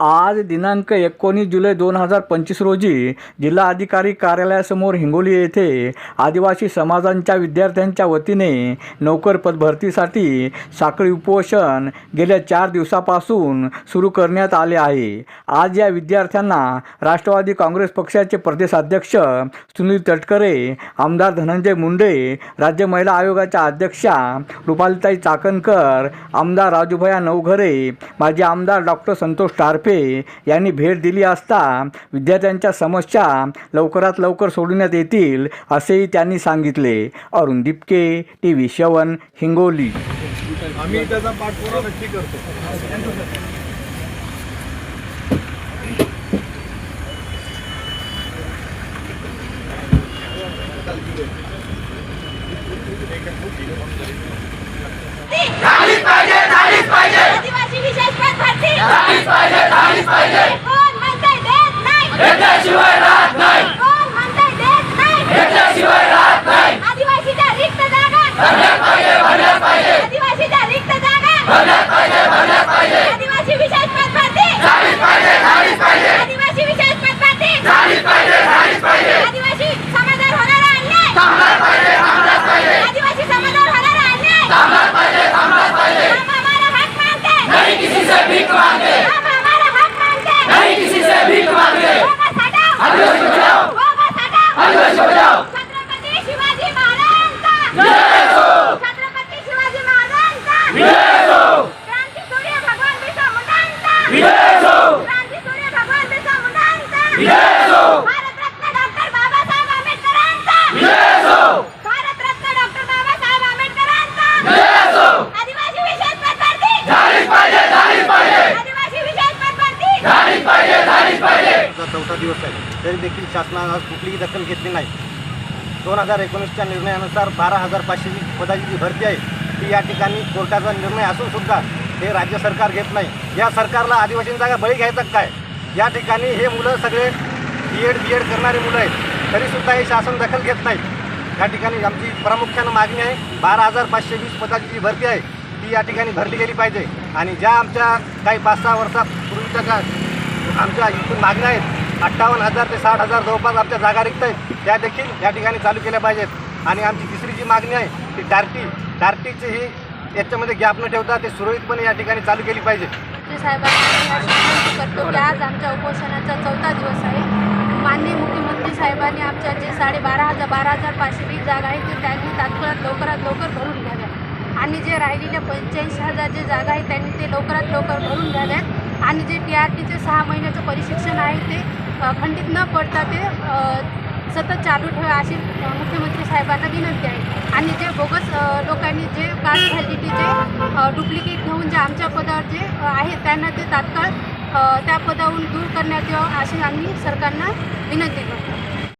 आज दिनांक एकोणीस जुलै दोन हजार पंचवीस रोजी जिल्हा अधिकारी कार्यालयासमोर हिंगोली येथे आदिवासी समाजांच्या विद्यार्थ्यांच्या वतीने नोकर पदभरतीसाठी साखळी उपोषण गेल्या चार दिवसापासून सुरू करण्यात आले आहे. आज या विद्यार्थ्यांना राष्ट्रवादी काँग्रेस पक्षाचे प्रदेशाध्यक्ष सुनील तटकरे आमदार धनंजय मुंडे राज्य महिला आयोगाच्या अध्यक्षा रुपालीताई चाकणकर आमदार राजूभया नवघरे माजी आमदार डॉक्टर संतोष टारफे यांनी भेट दिली असता विद्यार्थ्यांच्या समस्या लवकरात लवकर सोडवण्यात येतील असेही त्यांनी सांगितले. Arun Dipke T V seven Hingoli. आम्ही त्याचा पाठपुरावा नक्की करतो. कोण चौथा दिवस आहे. तरी देखील शासनानं आज कुठलीही दखल घेतली नाही. दोन हजार एकोणीसच्या निर्णयानुसार बारा हजार पाचशे वीस पदाची जी भरती आहे. ती या ठिकाणी कोर्टाचा निर्णय असून सुद्धा हे राज्य सरकार घेत नाही. या सरकारला आदिवासी जागा बळी घ्यायचा काय? या ठिकाणी हे मुलं सगळे बी एड बी एड करणारी मुलं आहेत. तरीसुद्धा हे शासन दखल घेत नाही. या ठिकाणी आमची प्रामुख्यानं मागणी आहे बारा हजार पाचशे वीस पदाची जी भरती आहे ती या ठिकाणी भरली गेली पाहिजे. आणि ज्या आमच्या काही पाच सहा वर्षापूर्वीच्या ज्या आमच्या इथून मागण्या आहेत अठ्ठावन्न हजार ते साठ हजार जवळपास आमच्या जागा रिक्त आहेत त्या देखील या ठिकाणी चालू केल्या पाहिजेत. आणि आमची तिसरी जी मागणी आहे ती डार्टी डार्टीची ही याच्यामध्ये गॅप न ठेवता ते सुरळीतपणे या ठिकाणी चालू केली पाहिजे. साहेबांना करतो की आज आमच्या उपोषणाचा चौथा दिवस आहे. माननीय मुख्यमंत्री साहेबांनी आमच्या जे साडेबारा हजार बारा हजार पाचशे वीस जागा आहेत ते त्यांनी तात्काळात लवकरात लवकर भरून घ्याव्या. आणि जे राहिलेल्या पंच्याऐंशी हजार जे जागा आहेत त्यांनी ते लवकरात लवकर भरून घ्याव्यात. आणि जे टी आर टीचे सहा महिन्याचं प्रशिक्षण आहे ते खंडित न पडता ते सतत चालू ठेवा अशी मुख्यमंत्री साहेबांना विनंती आहे. आणि जे बोगस लोकांनी जे कास्ट व्हॅलिडिटीचे डुप्लिकेट घेऊन जे आमच्या पदावर जे आहेत त्यांना ते तात्काळ त्या पदावरून दूर करण्यात यावं अशी आम्ही सरकारना विनंती करतो.